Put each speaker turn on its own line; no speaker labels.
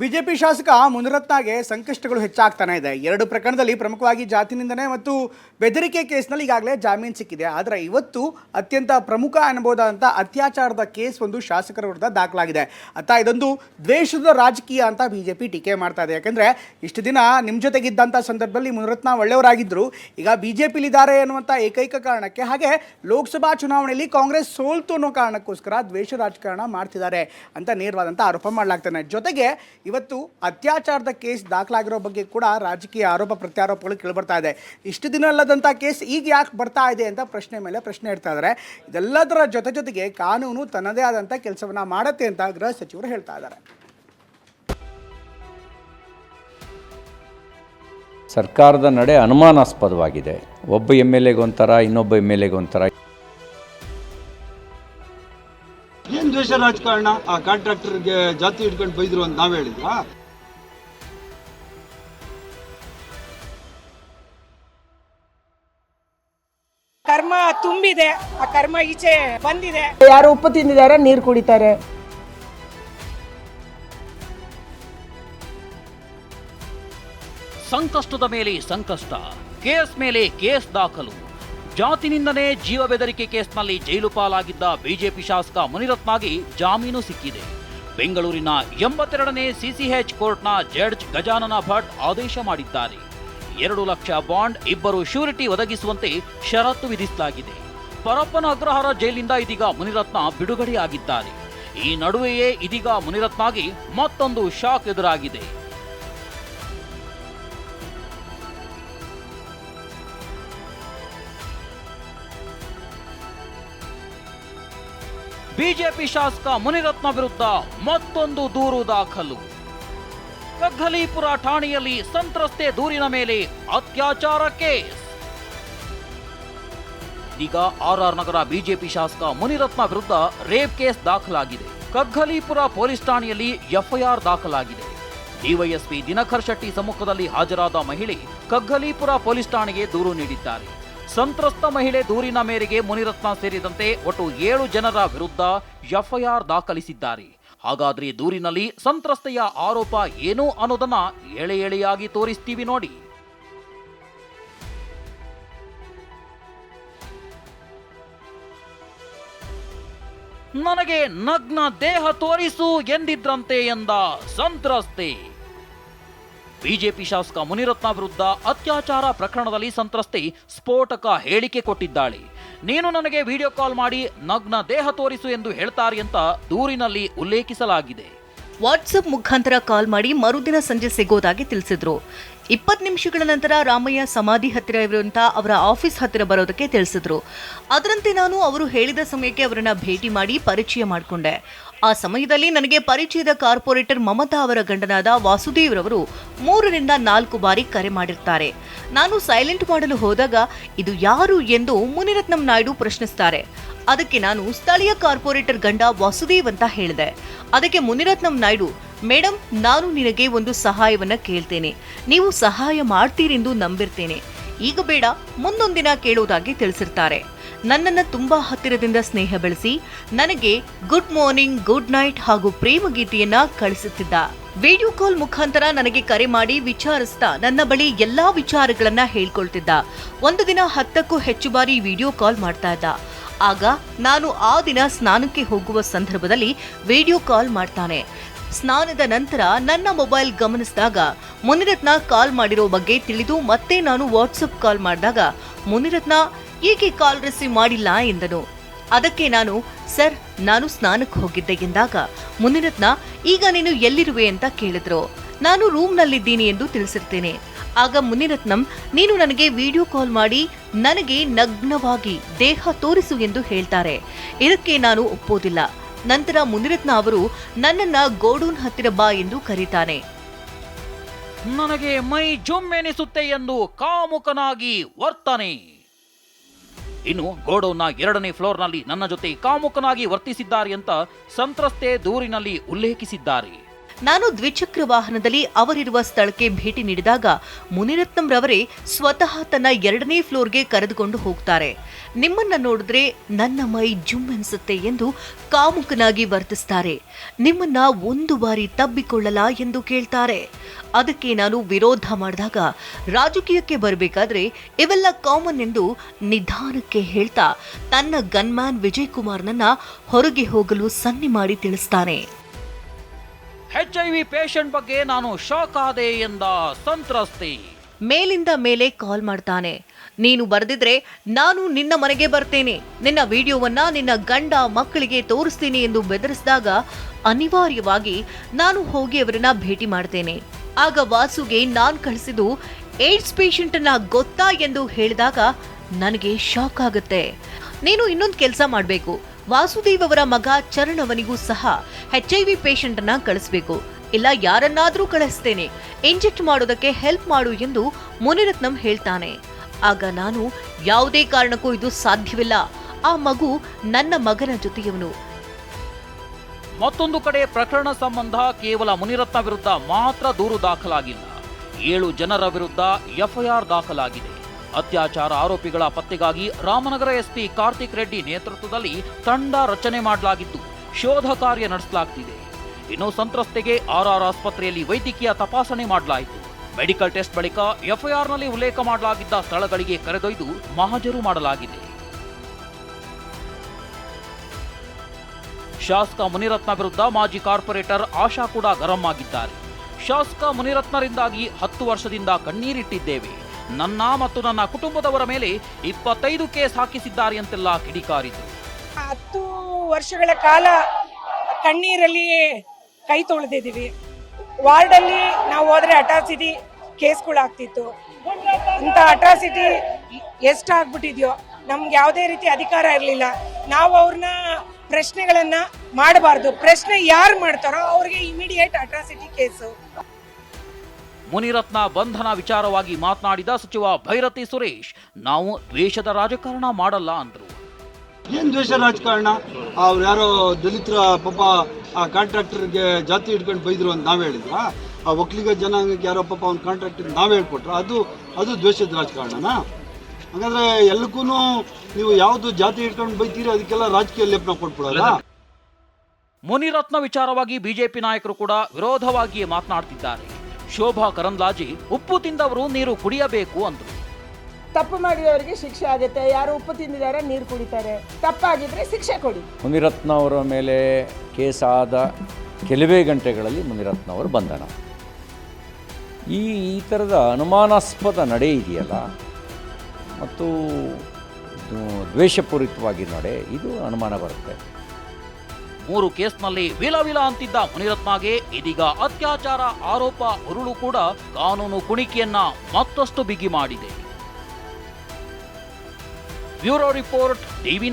BJP ಶಾಸಕ ಮುನಿರತ್ನಗೆ ಸಂಕಷ್ಟಗಳು ಹೆಚ್ಚಾಗ್ತಾನೆ ಇದೆ. ಎರಡು ಪ್ರಕರಣದಲ್ಲಿ ಪ್ರಮುಖವಾಗಿ ಜಾತಿ ನಿಂದನೆ ಮತ್ತು ಬೆದರಿಕೆ ಕೇಸ್ನಲ್ಲಿ ಈಗಾಗಲೇ ಜಾಮೀನು ಸಿಕ್ಕಿದೆ. ಆದರೆ ಇವತ್ತು ಅತ್ಯಂತ ಪ್ರಮುಖ ಅನ್ಬೋದಾದಂಥ ಅತ್ಯಾಚಾರದ ಕೇಸ್ ಒಂದು ಶಾಸಕರ ವಿರುದ್ಧ ದಾಖಲಾಗಿದೆ. ಅತ್ತ ಇದೊಂದು ದ್ವೇಷದ ರಾಜಕೀಯ ಅಂತ ಬಿಜೆಪಿ ಟೀಕೆ ಮಾಡ್ತಾ ಇದೆ. ಯಾಕಂದ್ರೆ ಇಷ್ಟು ದಿನ ನಿಮ್ಮ ಜೊತೆಗಿದ್ದಂಥ ಸಂದರ್ಭದಲ್ಲಿ ಮುನಿರತ್ನ ಒಳ್ಳೆಯವರಾಗಿದ್ದರು ಈಗ ಬಿಜೆಪಿಲಿದ್ದಾರೆ ಅನ್ನುವಂಥ ಏಕೈಕ ಕಾರಣಕ್ಕೆ ಹಾಗೆ ಲೋಕಸಭಾ ಚುನಾವಣೆಯಲ್ಲಿ ಕಾಂಗ್ರೆಸ್ ಸೋಲ್ತು ಅನ್ನೋ ಕಾರಣಕ್ಕೋಸ್ಕರ ದ್ವೇಷ ರಾಜಕಾರಣ ಮಾಡ್ತಿದ್ದಾರೆ ಅಂತ ನೇರವಾದಂಥ ಆರೋಪ ಮಾಡಲಾಗ್ತಾನೆ. ಜೊತೆಗೆ ಇವತ್ತು ಅತ್ಯಾಚಾರದ ಕೇಸ್ ದಾಖಲಾಗಿರೋ ಬಗ್ಗೆ ಕೂಡ ರಾಜಕೀಯ ಆರೋಪ ಪ್ರತ್ಯಾರೋಪಗಳು ಕೇಳಿಬರ್ತಾ ಇದೆ. ಇಷ್ಟು ದಿನ ಅಲ್ಲದಂಥ ಕೇಸ್ ಈಗ ಯಾಕೆ ಬರ್ತಾ ಇದೆ ಅಂತ ಪ್ರಶ್ನೆ ಮೇಲೆ ಪ್ರಶ್ನೆ ಇಡ್ತಾ ಇದ್ದಾರೆ ಇದೆಲ್ಲದರ ಜೊತೆ ಜೊತೆಗೆ ಕಾನೂನು ತನ್ನದೇ ಆದಂಥ ಕೆಲಸವನ್ನ ಮಾಡುತ್ತೆ ಅಂತ ಗೃಹ ಸಚಿವರು ಹೇಳ್ತಾ ಇದ್ದಾರೆ
ಸರ್ಕಾರದ ನಡೆ ಅನುಮಾನಾಸ್ಪದವಾಗಿದೆ. ಒಬ್ಬ ಎಂ ಎಲ್ ಎಗೊಂಥರ ಇನ್ನೊಬ್ಬ ಎಂ ಎಲ್ ಎಗೊಂಥರ
ದ್ವೇಷ ರಾಜಕಾರಣ ಆ ಕಾಂಟ್ರಾಕ್ಟರ್ಗೆ ಜಾತಿ ಇಟ್ಕೊಂಡು ಬೈದ್ರು ಅಂತ ನಾವ್ ಹೇಳಿದ್ವಾ
ಕರ್ಮ ತುಂಬಿದೆ ಆ ಕರ್ಮ ಈಚೆ ಬಂದಿದೆ.
ಯಾರು ಉಪ್ಪು ತಿಂದಿದ್ದಾರೆ ನೀರು ಕುಡಿತಾರೆ.
ಸಂಕಷ್ಟದ ಮೇಲೆ ಸಂಕಷ್ಟ ಕೇಸ್ ಮೇಲೆ ಕೇಸ್ ದಾಖಲು. ಜಾತಿನಿಂದನೇ ಜೀವ ಬೆದರಿಕೆ ಕೇಸ್ನಲ್ಲಿ ಜೈಲು ಪಾಲಾಗಿದ್ದ ಬಿಜೆಪಿ ಶಾಸಕ ಮುನಿರತ್ನಾಗಿ ಜಾಮೀನು ಸಿಕ್ಕಿದೆ. ಬೆಂಗಳೂರಿನ ಎಂಬತ್ತೆರಡನೇ ಸಿಸಿಎಚ್ ಕೋರ್ಟ್ನ ಜಡ್ಜ್ ಗಜಾನನ ಭಟ್ ಆದೇಶ ಮಾಡಿದ್ದಾರೆ. ಎರಡು ಲಕ್ಷ ಬಾಂಡ್, ಇಬ್ಬರು ಶ್ಯೂರಿಟಿ ಒದಗಿಸುವಂತೆ ಷರತ್ತು ವಿಧಿಸಲಾಗಿದೆ. ಪರಪ್ಪನ ಅಗ್ರಹಾರ ಜೈಲಿಂದ ಇದೀಗ ಮುನಿರತ್ನ ಬಿಡುಗಡೆಯಾಗಿದ್ದಾರೆ. ಈ ನಡುವೆಯೇ ಇದೀಗ ಮುನಿರತ್ನಾಗಿ ಮತ್ತೊಂದು ಶಾಕ್ ಎದುರಾಗಿದೆ. ಬಿಜೆಪಿ ಶಾಸಕ ಮುನಿರತ್ನ ವಿರುದ್ಧ ಮತ್ತೊಂದು ದೂರು ದಾಖಲು. ಕಗ್ಗಲೀಪುರ ಠಾಣೆಯಲ್ಲಿ ಸಂತ್ರಸ್ತೆ ದೂರಿನ ಮೇಲೆ ಅತ್ಯಾಚಾರ ಕೇಸ್. ಈಗ ಆರ್ಆರ್ ನಗರ ಬಿಜೆಪಿ ಶಾಸಕ ಮುನಿರತ್ನ ವಿರುದ್ಧ ರೇಪ್ ಕೇಸ್ ದಾಖಲಾಗಿದೆ. ಕಗ್ಗಲೀಪುರ ಪೊಲೀಸ್ ಠಾಣೆಯಲ್ಲಿ ಎಫ್ಐಆರ್ ದಾಖಲಾಗಿದೆ. ಡಿವೈಎಸ್ಪಿ ದಿನಕರ್ ಶೆಟ್ಟಿ ಸಮ್ಮುಖದಲ್ಲಿ ಹಾಜರಾದ ಮಹಿಳೆ ಕಗ್ಗಲೀಪುರ ಪೊಲೀಸ್ ಠಾಣೆಗೆ ದೂರು ನೀಡಿದ್ದಾರೆ. ಸಂತ್ರಸ್ತ ಮಹಿಳೆ ದೂರಿನ ಮೇರೆಗೆ ಮುನಿರತ್ನ ಸೇರಿದಂತೆ ಒಟ್ಟು ಏಳು ಜನರ ವಿರುದ್ಧ ಎಫ್ಐಆರ್ ದಾಖಲಿಸಿದ್ದಾರೆ. ಹಾಗಾದ್ರೆ ದೂರಿನಲ್ಲಿ ಸಂತ್ರಸ್ತೆಯ ಆರೋಪ ಏನು ಅನ್ನೋದನ್ನ ಎಳೆ ಎಳೆಯಾಗಿ ತೋರಿಸ್ತೀವಿ ನೋಡಿ. ನನಗೆ ನಗ್ನ ದೇಹ ತೋರಿಸು ಎಂದಿದ್ರಂತೆ ಎಂದ ಸಂತ್ರಸ್ತೆ. ಬಿಜೆಪಿ ಶಾಸಕ ಮುನಿರತ್ನ ವಿರುದ್ಧ ಅತ್ಯಾಚಾರ ಪ್ರಕರಣದಲ್ಲಿ ಸಂತ್ರಸ್ತೆ ಸ್ಫೋಟಕ ಹೇಳಿಕೆ ಕೊಟ್ಟಿದ್ದಾಳೆ. ನೀನು ನನಗೆ ವಿಡಿಯೋ ಕಾಲ್ ಮಾಡಿ ನಗ್ನ ದೇಹ ತೋರಿಸು ಎಂದು ಹೇಳ್ತಾರೆ ಅಂತ ದೂರಿನಲ್ಲಿ ಉಲ್ಲೇಖಿಸಲಾಗಿದೆ.
ವಾಟ್ಸಪ್ ಮುಖಾಂತರ ಕಾಲ್ ಮಾಡಿ ಮರುದಿನ ಸಂಜೆ ಸಿಗೋದಾಗಿ ತಿಳಿಸಿದ್ರು. ಇಪ್ಪತ್ತು ನಿಮಿಷಗಳ ನಂತರ ರಾಮಯ್ಯ ಸಮಾಧಿ ಹತ್ತಿರ ಇರುವಂತ ಅವರ ಆಫೀಸ್ ಹತ್ತಿರ ಬರೋದಕ್ಕೆ ತಿಳಿಸಿದ್ರು. ಅದರಂತೆ ನಾನು ಅವರು ಹೇಳಿದ ಸಮಯಕ್ಕೆ ಅವರನ್ನ ಭೇಟಿ ಮಾಡಿ ಪರಿಚಯ ಮಾಡಿಕೊಂಡೆ. ಆ ಸಮಯದಲ್ಲಿ ನನಗೆ ಪರಿಚಯದ ಕಾರ್ಪೊರೇಟರ್ ಮಮತಾ ಅವರ ಗಂಡನಾದ ವಾಸುದೇವ್ ರವರು ಮೂರರಿಂದ ನಾಲ್ಕು ಬಾರಿ ಕರೆ ಮಾಡಿರ್ತಾರೆ. ನಾನು ಸೈಲೆಂಟ್ ಮಾಡಲು ಹೋದಾಗ ಇದು ಯಾರು ಎಂದು ಮುನಿರತ್ನಂ ನಾಯ್ಡು ಪ್ರಶ್ನಿಸ್ತಾರೆ. ಅದಕ್ಕೆ ನಾನು ಸ್ಥಳೀಯ ಕಾರ್ಪೊರೇಟರ್ ಗಂಡ ವಾಸುದೇವ್ ಅಂತ ಹೇಳಿದೆ. ಅದಕ್ಕೆ ಮುನಿರತ್ನಂ ನಾಯ್ಡು ಮೇಡಮ್ ನಾನು ನಿನಗೆ ಒಂದು ಸಹಾಯವನ್ನ ಕೇಳ್ತೇನೆ. ನೀವು ಸಹಾಯ ಮಾಡ್ತೀರೆಂದು ನಂಬಿರ್ತೇನೆ. ಈಗ ಬೇಡ, ಮುಂದೊಂದಿನ ಕೇಳುವುದಾಗಿ ತಿಳಿಸಿರ್ತಾರೆ. ನನ್ನನ್ನ ತುಂಬಾ ಹತ್ತಿರದಿಂದ ಸ್ನೇಹ ಬೆಳೆಸಿ, ನನಗೆ ಗುಡ್ ಮಾರ್ನಿಂಗ್ ಗುಡ್ ನೈಟ್ ಹಾಗೂ ಪ್ರೇಮ ಗೀತೆಯನ್ನ ಕಳಿಸುತ್ತಿದ್ದ. ವಿಡಿಯೋ ಕಾಲ್ ಮುಖಾಂತರ ನನಗೆ ಕರೆ ಮಾಡಿ ವಿಚಾರಿಸ್ತಾ ನನ್ನ ಬಳಿ ಎಲ್ಲಾ ವಿಚಾರಗಳನ್ನ ಹೇಳ್ಕೊಳ್ತಿದ್ದ. ಒಂದು ದಿನ ಹತ್ತಕ್ಕೂ ಹೆಚ್ಚು ಬಾರಿ ವಿಡಿಯೋ ಕಾಲ್ ಮಾಡ್ತಾ ಇದ್ದ. ಆಗ ನಾನು ಆ ದಿನ ಸ್ನಾನಕ್ಕೆ ಹೋಗುವ ಸಂದರ್ಭದಲ್ಲಿ ವಿಡಿಯೋ ಕಾಲ್ ಮಾಡ್ತಾನೆ. ಸ್ನಾನದ ನಂತರ ನನ್ನ ಮೊಬೈಲ್ ಗಮನಿಸಿದಾಗ ಮುನಿರತ್ನ ಕಾಲ್ ಮಾಡಿರೋ ಬಗ್ಗೆ ತಿಳಿದು ಮತ್ತೆ ನಾನು ವಾಟ್ಸಪ್ ಕಾಲ್ ಮಾಡಿದಾಗ ಮುನಿರತ್ನ ಏಕೆ ಕಾಲ್ ರಿಸೀವ್ ಮಾಡಿಲ್ಲ ಎಂದನು. ಅದಕ್ಕೆ ನಾನು, ಸರ್, ನಾನು ಸ್ನಾನಕ್ಕೆ ಹೋಗಿದ್ದೆ ಎಂದಾಗ, ಮುನಿರತ್ನ, ಈಗ ನೀನು ಎಲ್ಲಿರುವೆ ಅಂತ ಕೇಳಿದ್ರು. ನಾನು ರೂಮ್ನಲ್ಲಿದ್ದೀನಿ ಎಂದು ತಿಳಿಸಿರ್ತೇನೆ. ಆಗ ಮುನಿರತ್ನಂ, ನೀನು ನನಗೆ ವಿಡಿಯೋ ಕಾಲ್ ಮಾಡಿ, ನನಗೆ ನಗ್ನವಾಗಿ ದೇಹ ತೋರಿಸು ಎಂದು ಹೇಳ್ತಾರೆ. ಇದಕ್ಕೆ ನಾನು ಒಪ್ಪೋದಿಲ್ಲ ನಂತರ ಮುನಿರತ್ನ ಅವರು, ನನ್ನನ್ನ ಗೋಡೂನ್ ಹತ್ತಿರ ಬಾ ಎಂದು ಕರೀತಾನೆ.
ನನಗೆ ಮೈ ಜುಮ್ಮೆನಿಸುತ್ತೆ ಎಂದು ಕಾಮುಕನಾಗಿ ವರ್ತನೆ. ಇನ್ನು ಗೋಡೌನ್ನ ಎರಡನೇ ಫ್ಲೋರ್ನಲ್ಲಿ ನನ್ನ ಜೊತೆ ಕಾಮುಕನಾಗಿ ವರ್ತಿಸಿದ್ದಾರೆ ಅಂತ ಸಂತ್ರಸ್ತೆ ದೂರಿನಲ್ಲಿ ಉಲ್ಲೇಖಿಸಿದ್ದಾರೆ.
ನಾನು ದ್ವಿಚಕ್ರ ವಾಹನದಲ್ಲಿ ಅವರಿರುವ ಸ್ಥಳಕ್ಕೆ ಭೇಟಿ ನೀಡಿದಾಗ ಮುನಿರತ್ನಂ ರವರೇ ಸ್ವತಃ ತನ್ನ ಎರಡನೇ ಫ್ಲೋರ್ಗೆ ಕರೆದುಕೊಂಡು ಹೋಗ್ತಾರೆ. ನಿಮ್ಮನ್ನ ನೋಡಿದ್ರೆ ನನ್ನ ಮೈ ಜುಮ್ ಎನಿಸುತ್ತೆ ಎಂದು ಕಾಮುಕನಾಗಿ ವರ್ತಿಸ್ತಾರೆ. ನಿಮ್ಮನ್ನ ಒಂದು ಬಾರಿ ತಬ್ಬಿಕೊಳ್ಳಲ ಎಂದು ಕೇಳ್ತಾರೆ. ಅದಕ್ಕೆ ನಾನು ವಿರೋಧ ಮಾಡಿದಾಗ ರಾಜಕೀಯಕ್ಕೆ ಬರಬೇಕಾದ್ರೆ ಇವೆಲ್ಲ ಕಾಮನ್ ಎಂದು ನಿಧಾನಕ್ಕೆ ಹೇಳ್ತಾ ತನ್ನ ಗನ್ಮ್ಯಾನ್ ವಿಜಯ್ ಕುಮಾರ್ನನ್ನ ಹೊರಗೆ ಹೋಗಲು ಸನ್ನಿ ಮಾಡಿ ತಿಳಿಸ್ತಾನೆ.
ಎಚ್ ಐ ವಿ ಪೇಷಂಟ್ ಬಗ್ಗೆ ನಾನು ಶಾಕ್ ಆದೆ ಎಂದ ಸಂತ್ರಸ್ತಿ.
ಮೇಲಿಂದ ಮೇಲೆ ಕಾಲ್ ಮಾಡ್ತಾನೆ. ನೀನು ಬರೆದಿದ್ರೆ ನಾನು ನಿನ್ನ ಮನೆಗೆ ಬರ್ತೇನೆ. ನಿನ್ನ ವಿಡಿಯೋವನ್ನ ನಿನ್ನ ಗಂಡ ಮಕ್ಕಳಿಗೆ ತೋರಿಸ್ತೀನಿ ಎಂದು ಬೆದರಿಸಿದಾಗ ಅನಿವಾರ್ಯವಾಗಿ ನಾನು ಹೋಗಿ ಅವರನ್ನ ಭೇಟಿ ಮಾಡ್ತೇನೆ. ಆಗ ವಾಸುಗೆ ನಾನು ಕಳಿಸಿದ್ದು ಏಡ್ಸ್ ಪೇಷಂಟ್ ಅನ್ನ ಗೊತ್ತಾ ಎಂದು ಹೇಳಿದಾಗ ನನಗೆ ಶಾಕ್ ಆಗುತ್ತೆ. ನೀನು ಇನ್ನೊಂದು ಕೆಲಸ ಮಾಡಬೇಕು. ವಾಸುದೇವ್ ಅವರ ಮಗ ಚರಣ್ ಅವನಿಗೂ ಸಹ ಎಚ್ ಐ ವಿ ಪೇಷಂಟ್ ಅನ್ನ ಕಳಿಸ್ಬೇಕು. ಇಲ್ಲ, ಯಾರನ್ನಾದ್ರೂ ಕಳಿಸ್ತೇನೆ. ಇಂಜೆಕ್ಟ್ ಮಾಡೋದಕ್ಕೆ ಹೆಲ್ಪ್ ಮಾಡು ಎಂದು ಮುನಿರತ್ನಂ ಹೇಳ್ತಾನೆ. ಆಗ ನಾನು ಯಾವುದೇ ಕಾರಣಕ್ಕೂ ಇದು ಸಾಧ್ಯವಿಲ್ಲ. ಆ ಮಗು ನನ್ನ ಮಗನ ಜೊತೆಯವನು.
ಮತ್ತೊಂದು ಕಡೆ ಪ್ರಕರಣ ಸಂಬಂಧ ಕೇವಲ ಮುನಿರತ್ನ ವಿರುದ್ಧ ಮಾತ್ರ ದೂರು ದಾಖಲಾಗಿಲ್ಲ. ಏಳು ಜನರ ವಿರುದ್ಧ ಎಫ್ಐಆರ್ ದಾಖಲಾಗಿದೆ. ಅತ್ಯಾಚಾರ ಆರೋಪಿಗಳ ಪತ್ತೆಗಾಗಿ ರಾಮನಗರ ಎಸ್ಪಿ ಕಾರ್ತಿಕ್ ರೆಡ್ಡಿ ನೇತೃತ್ವದಲ್ಲಿ ತಂಡ ರಚನೆ ಮಾಡಲಾಗಿದ್ದು, ಶೋಧ ಕಾರ್ಯ ನಡೆಸಲಾಗುತ್ತಿದೆ ಇನ್ನು ಸಂತ್ರಸ್ತೆಗೆ ಆರ್ಆರ್ ಆಸ್ಪತ್ರೆಯಲ್ಲಿ ವೈದ್ಯಕೀಯ ತಪಾಸಣೆ ಮಾಡಲಾಯಿತು. ಮೆಡಿಕಲ್ ಟೆಸ್ಟ್ ಬಳಿಕ ಎಫ್ಐಆರ್ನಲ್ಲಿ ಉಲ್ಲೇಖ ಮಾಡಲಾಗಿದ್ದ ಸ್ಥಳಗಳಿಗೆ ಕರೆದೊಯ್ದು ಮಹಜರು ಮಾಡಲಾಗಿದೆ. ಶಾಸಕ ಮುನಿರತ್ನ ವಿರುದ್ಧ ಮಾಜಿ ಕಾರ್ಪೊರೇಟರ್ ಆಶಾ ಕೂಡ ಗರಂ ಆಗಿದ್ದಾರೆ. ಶಾಸಕ ಮುನಿರತ್ನರಿಂದಾಗಿ ಹತ್ತು ವರ್ಷದಿಂದ ಕಣ್ಣೀರಿಟ್ಟಿದ್ದೇವೆ. ನನ್ನ ಮತ್ತು ನನ್ನ ಕುಟುಂಬದವರ ಮೇಲೆ ಇಪ್ಪತ್ತೈದು ಕೇಸ್ ಹಾಕಿಸಿದ್ದಾರೆ ಅಂತೆಲ್ಲ ಕಿಡಿಕಾರಿದ್ರು.
ಹತ್ತು ವರ್ಷಗಳ ಕಾಲ ಕಣ್ಣೀರಲ್ಲಿ ಕೈ ತೊಳೆದಿದ್ದೀವಿ. ವಾರ್ಡಲ್ಲಿ ನಾವು ಹೋದ್ರೆ ಅಟ್ರಾಸಿಟಿ ಕೇಸ್ಗಳಾಗ್ತಿತ್ತು ಇಂಥ ಅಟ್ರಾಸಿಟಿ ಎಷ್ಟು ಆಗ್ಬಿಟ್ಟಿದ್ಯೋ, ನಮ್ಗೆ ಯಾವುದೇ ರೀತಿ ಅಧಿಕಾರ ಇರಲಿಲ್ಲ. ನಾವು ಅವ್ರನ್ನ ಪ್ರಶ್ನೆಗಳನ್ನ ಮಾಡಬಾರ್ದು. ಪ್ರಶ್ನೆ ಯಾರು ಮಾಡ್ತಾರೋ ಅವ್ರಿಗೆ ಇಮಿಡಿಯೇಟ್ ಅಟ್ರಾಸಿಟಿ ಕೇಸು.
ಮುನಿರತ್ನ ಬಂಧನ ವಿಚಾರವಾಗಿ ಮಾತನಾಡಿದ ಸಚಿವ ಭೈರತಿ ಸುರೇಶ್ ನಾವು ದ್ವೇಷದ ರಾಜಕಾರಣ ಮಾಡಲ್ಲ ಅಂದರು.
ಏನು ದ್ವೇಷ ರಾಜಕಾರಣ? ಅವ್ರು ಯಾರೋ ದಲಿತರ ಪಾಪ ಆ ಕಾಂಟ್ರಾಕ್ಟರ್ಗೆ ಜಾತಿ ಇಟ್ಕೊಂಡು ಬೈದ್ರು ಅಂತ ನಾವು ಹೇಳಿದ್ರ ಆ ಒಕ್ಕಲಿಗ ಜನಾಂಗಕ್ಕೆ ಯಾರೋ ಪಾಪ ಅವ್ನ ಕಾಂಟ್ರಾಕ್ಟರ್ ನಾವು ಹೇಳ್ಕೊಟ್ರ? ಅದು ಅದು ದ್ವೇಷದ ರಾಜಕಾರಣನ? ಹಾಗಾದ್ರೆ ಎಲ್ಲಕ್ಕೂ ನೀವು ಯಾವುದು ಜಾತಿ ಇಟ್ಕೊಂಡು ಬೈತೀರಿ ಅದಕ್ಕೆಲ್ಲ ರಾಜಕೀಯ ಲೇಪನ ಕೊಟ್ಬಿಡಲ್ಲ
ಮುನಿರತ್ನ ವಿಚಾರವಾಗಿ ಬಿಜೆಪಿ ನಾಯಕರು ಕೂಡ ವಿರೋಧವಾಗಿಯೇ ಮಾತನಾಡ್ತಿದ್ದಾರೆ. ಶೋಭಾ ಕರಂದ್ಲಾಜಿ ಉಪ್ಪು ತಿಂದವರು ನೀರು ಕುಡಿಯಬೇಕು ಅಂದ್ರು.
ತಪ್ಪು ಮಾಡಿದವರಿಗೆ ಶಿಕ್ಷೆ ಆಗುತ್ತೆ ಯಾರು ಉಪ್ಪು ತಿಂದಿದ್ದಾರೆ ನೀರು ಕುಡಿತಾರೆ ತಪ್ಪಾಗಿದ್ರೆ ಶಿಕ್ಷೆ ಕೊಡಿ.
ಮುನಿರತ್ನ ಅವರ ಮೇಲೆ ಕೇಸಾದ ಕೆಲವೇ ಗಂಟೆಗಳಲ್ಲಿ ಮುನಿರತ್ನ ಅವರು ಬಂಧನ ಈ ಈ ಥರದ ಅನುಮಾನಾಸ್ಪದ ನಡೆ ಇದೆಯಲ್ಲ? ಮತ್ತು ದ್ವೇಷಪೂರಿತವಾಗಿ ನಡೆ ಇದು ಅನುಮಾನ ಬರುತ್ತೆ.
ಮೂರು ಕೇಸ್ನಲ್ಲಿ ವಿಲ ವಿಲ ಅಂತಿದ್ದ ಮುನಿರತ್ನಗೆ ಇದೀಗ ಅತ್ಯಾಚಾರ ಆರೋಪ ಉರುಳು ಕೂಡ ಕಾನೂನು ಕುಣಿಕೆಯನ್ನ ಮತ್ತಷ್ಟು ಬಿಗಿ ಮಾಡಿದೆ. Bureau report TV